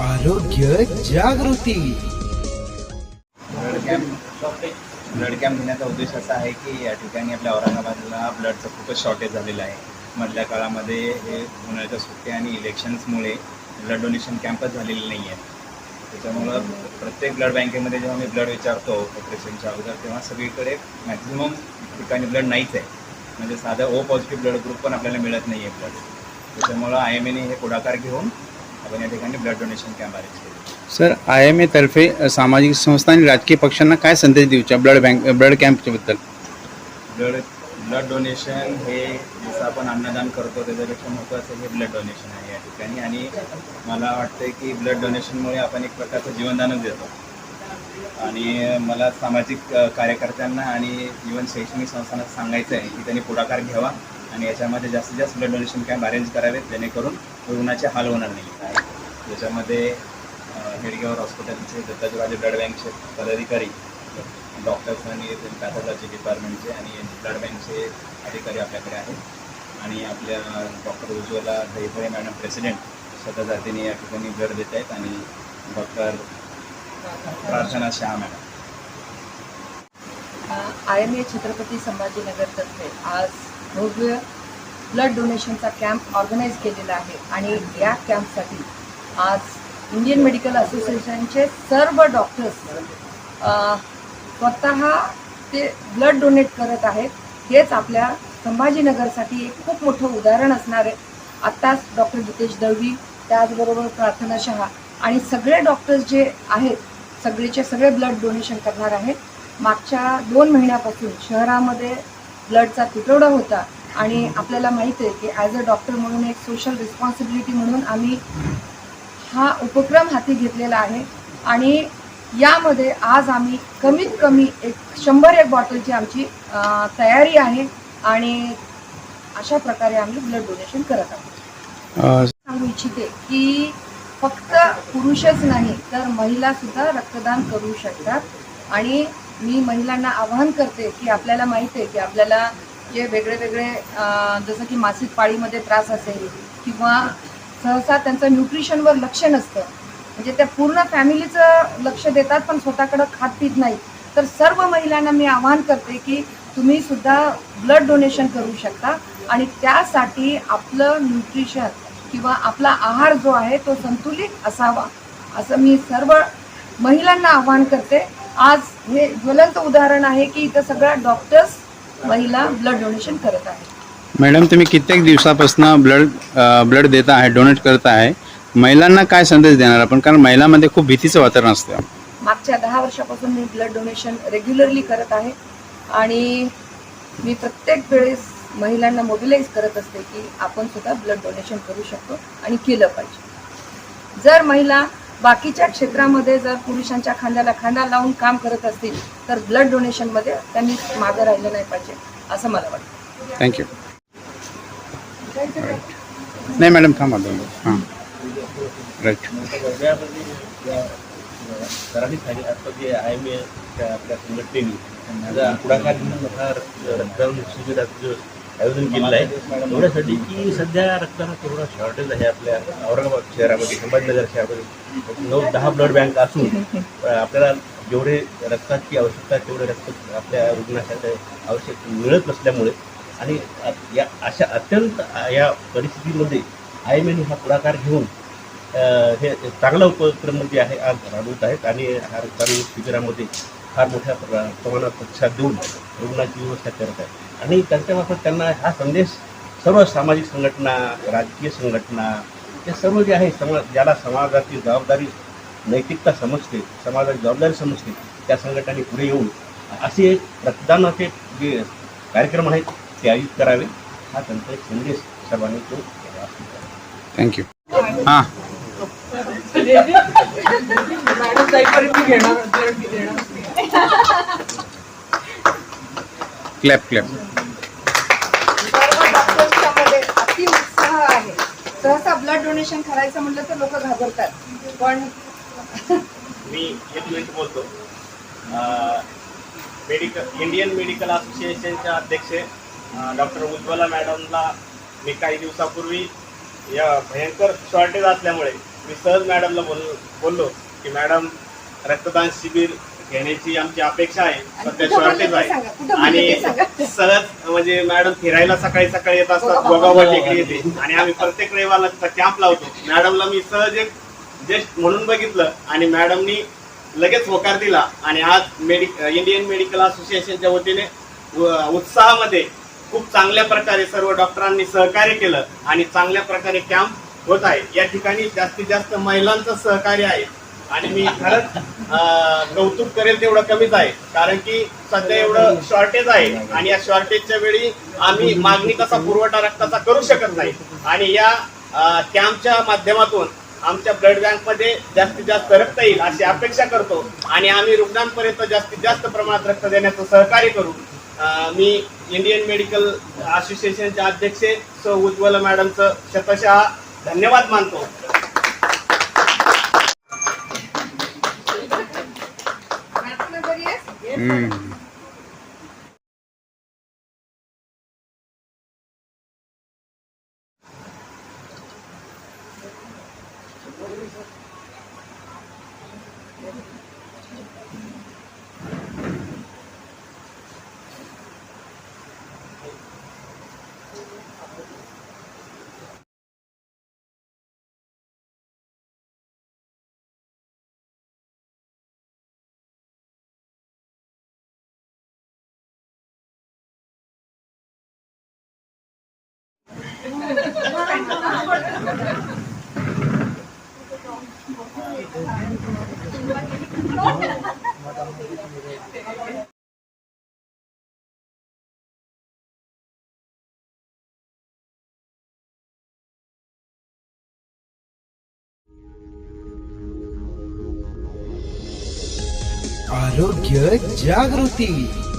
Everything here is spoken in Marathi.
आरोग्य जागृती. ब्लड कॅम्प ब्लड कॅम्प घेण्याचा उद्देश असा आहे की या ठिकाणी आपल्या औरंगाबादला ब्लडचं खूपच शॉर्टेज झालेलं आहे. मधल्या काळामध्ये हे उन्हाळ्याच्या सुट्ट्या आणि इलेक्शन्समुळे ब्लड डोनेशन कॅम्पच झालेले नाही आहे. त्याच्यामुळं प्रत्येक ब्लड बँकेमध्ये जेव्हा मी ब्लड विचारतो ऑपरेशनच्या अगोदर तेव्हा सगळीकडे मॅक्झिमम ठिकाणी ब्लड नाहीच आहे. म्हणजे साधं ओ पॉझिटिव्ह ब्लड ग्रुप पण आपल्याला मिळत नाही आहे ब्लड त्याच्यामुळं आय एम एने हे पुढाकार घेऊन आपण या ठिकाणी ब्लड डोनेशन कॅम्प अरेंज केले. सर आय एम ए तर्फे अ, सामाजिक संस्था आणि राजकीय पक्षांना काय संदेश देऊच्या ब्लड बँक ब्लड कॅम्पच्या बद्दल? ब्लड ब्लड डोनेशन हे जसं आपण अन्नदान करतो त्याच्यापेक्षा महत्त्वाचं हे ब्लड डोनेशन आहे या ठिकाणी. आणि मला वाटतं की ब्लड डोनेशनमुळे आपण एक प्रकारचं जीवनदानच देतो. आणि मला सामाजिक कार्यकर्त्यांना आणि इवन शैक्षणिक संस्थांना सांगायचं आहे की त्यांनी पुढाकार घ्यावा. आणि याच्यामध्ये जास्तीत जास्त ब्लड डोनेशन कॅम्प अरेंज करावेत जेणेकरून रुग्णाचे हाल होणार नाही त्याच्यामध्ये हेडगेवर हॉस्पिटलचे दत्ताजीवाजी ब्लड बँकचे पदाधिकारी डॉक्टर्स आणि पॅथॉलॉजी डिपार्टमेंटचे आणि ब्लड बँकचे अधिकारी आपल्याकडे आहेत. आणि आपल्या doctor Ujjwala Dahiphale madam president स्वतः जातीने या ठिकाणी ब्लड देत आहेत आणि doctor Prarthana Shah madam I M A Chhatrapati संभाजीनगरतर्फे आज भव्य ब्लड डोनेशनचा कॅम्प ऑर्गनाईज केलेला आहे. आणि या कॅम्पसाठी आज इंडियन मेडिकल असोसिएशनचे सर्व डॉक्टर्स स्वतः ते ब्लड डोनेट करत आहेत. हेच आपल्या संभाजीनगरसाठी एक खूप मोठं उदाहरण असणार आहे. आत्ताच डॉक्टर जितेश दळवी त्याचबरोबर प्रार्थना शहा आणि सगळे डॉक्टर्स जे आहेत सगळेचे सगळे ब्लड डोनेशन करणार आहेत. मागच्या दोन महिन्यापासून शहरामध्ये ब्लडचा तुटवडा होता आणि आपल्याला माहीत आहे की ॲज अ डॉक्टर म्हणून एक सोशल रिस्पॉन्सिबिलिटी म्हणून आम्ही हा उपक्रम हाती घेतलेला आहे. आणि यामध्ये आज आम्ही कमीत कमी एक शंभर एक बॉटलची आमची तयारी आहे आणि अशा प्रकारे आम्ही ब्लड डोनेशन करत आहोत. सांगू इच्छिते की फक्त पुरुषच नाही तर महिला सुद्धा रक्तदान करू शकतात. आणि मी महिलांना आवाहन करते की आपल्याला माहीत आहे की आपल्याला जे वेगळे वेगळे जसं की मासिक पाळीमध्ये त्रास असेल किंवा सहसा त्यांचं न्यूट्रिशनवर लक्ष नसतं म्हणजे त्या पूर्ण फॅमिलीचं लक्ष देतात पण स्वतःकडं खात पीत नाही. तर सर्व महिलांना मी आवाहन करते की तुम्ही सुद्धा ब्लड डोनेशन करू शकता आणि त्यासाठी आपलं न्यूट्रिशन किंवा आपला आहार जो आहे तो संतुलित असावा असं मी सर्व महिलांना आवाहन करते. आज हे ज्वलंत उदाहरण आहे की इथं सगळ्या डॉक्टर्स महिला ब्लड डोनेशन करत आहेत. मॅडम तुम्ही कित्येक दिवसापासून ब्लड ब्लड देता आहे डोनेट करता आहे. महिलांना काय संदेश देणार आपण? कारण महिलांमध्ये खूप भीतीचं वातावरण असतं. मागच्या दहा वर्षापासून मी ब्लड डोनेशन रेग्युलरली करत आहे. आणि मी प्रत्येक वेळेस महिलांना मोबिलाईज करत असते की आपण सुद्धा ब्लड डोनेशन करू शकतो आणि केलं पाहिजे. जर महिला बाकीच्या क्षेत्रामध्ये जर पुरुषांच्या खांद्याला खांदा लावून काम करत असतील तर ब्लड डोनेशनमध्ये त्यांनी मागं राहिलं नाही पाहिजे असं मला वाटतं. थँक्यू नाही मॅडम थांबा हां. राईट सरांनी सांगितलं आता जे आय एम ए आपल्या संघटनेने पुढाकार रक्तदान आयोजन केलेलं आहे. एवढ्यासाठी की सध्या रक्ताचा थोडा शॉर्टेज आहे आपल्या औरंगाबाद शहरामध्ये संभाजीनगर शहरामध्ये. नऊ दहा ब्लड बँक असून आपल्याला जेवढे रक्ताची आवश्यकता तेवढे रक्त आपल्या रुग्णासाठी आवश्यक मिळत नसल्यामुळे आणि या अशा अत्यंत या परिस्थितीमध्ये आय एम हा पुढाकार घेऊन हे चांगला उपक्रम जे आहे आज राबवत आहेत आणि हा रक्तदान शिबिरामध्ये फार मोठ्या प्र- प्रमाणात प्रतिसाद देऊन रुग्णाची व्यवस्था करत आहेत आणि त्यांच्यामार्फत त्यांना हा संदेश सर्व सामाजिक संघटना राजकीय संघटना हे सर्व जे आहे समाज ज्याला समाजाची जबाबदारी नैतिकता समजते समाजाची जबाबदारी समजते त्या संघटनांनी पुढे येऊन असे एक रक्तदानाचे जे कार्यक्रम आहेत ते आयोजित करावे. हा त्यांचा एक संदेश सर्वांनी तो. थँक्यू हां. Clap clap. उत्साह आहे. सहसा ब्लड डोनेशन करायचं म्हटलं तर लोक घाबरतात. पण मी एक मिनिट बोलतो. मेडिकल इंडियन मेडिकल असोसिएशनचे अध्यक्ष डॉक्टर उज्ज्वला मॅडमला मी काही दिवसापूर्वी या भयंकर शॉर्टेज असल्यामुळे मी सहज मॅडमला बोल बोललो की मॅडम रक्तदान शिबिर घेण्याची आमची अपेक्षा आहे सध्या शॉर्टेज आहे. आणि सहज म्हणजे मॅडम फिरायला सकाळी सकाळी येत असतात गोगाबा टेकडी. येते. आणि आम्ही प्रत्येक रविवारला कॅम्प लावतो मॅडमला मी सहज एक जस्ट म्हणून बघितलं आणि मॅडमनी लगेच होकार दिला. आणि आज मेडिक इंडियन मेडिकल असोसिएशनच्या वतीने उत्साहामध्ये खूप चांगल्या प्रकारे सर्व डॉक्टरांनी सहकार्य केलं आणि चांगल्या प्रकारे कॅम्प होत आहे. या ठिकाणी जास्तीत जास्त महिलांचं सहकार्य आहे. आणि मी खरंच कौतुक करेल तेवढं कमीच आहे. कारण की सध्या एवढं शॉर्टेज आहे आणि या शॉर्टेजच्या वेळी आम्ही मागणी कसा पुरवठा रक्ताचा करू शकत नाही. आणि या कॅम्पच्या माध्यमातून आमच्या ब्लड बँकमध्ये जास्तीत जास्त रक्त येईल अशी अपेक्षा करतो. आणि आम्ही रुग्णांपर्यंत जास्तीत जास्त प्रमाणात रक्त देण्याचं सहकार्य करू. मी इंडियन मेडिकल असोसिएशनचे अध्यक्ष सौ उज्ज्वल मॅडमचं शतशः धन्यवाद मानतो. 嗯。आरोग्य जागृती।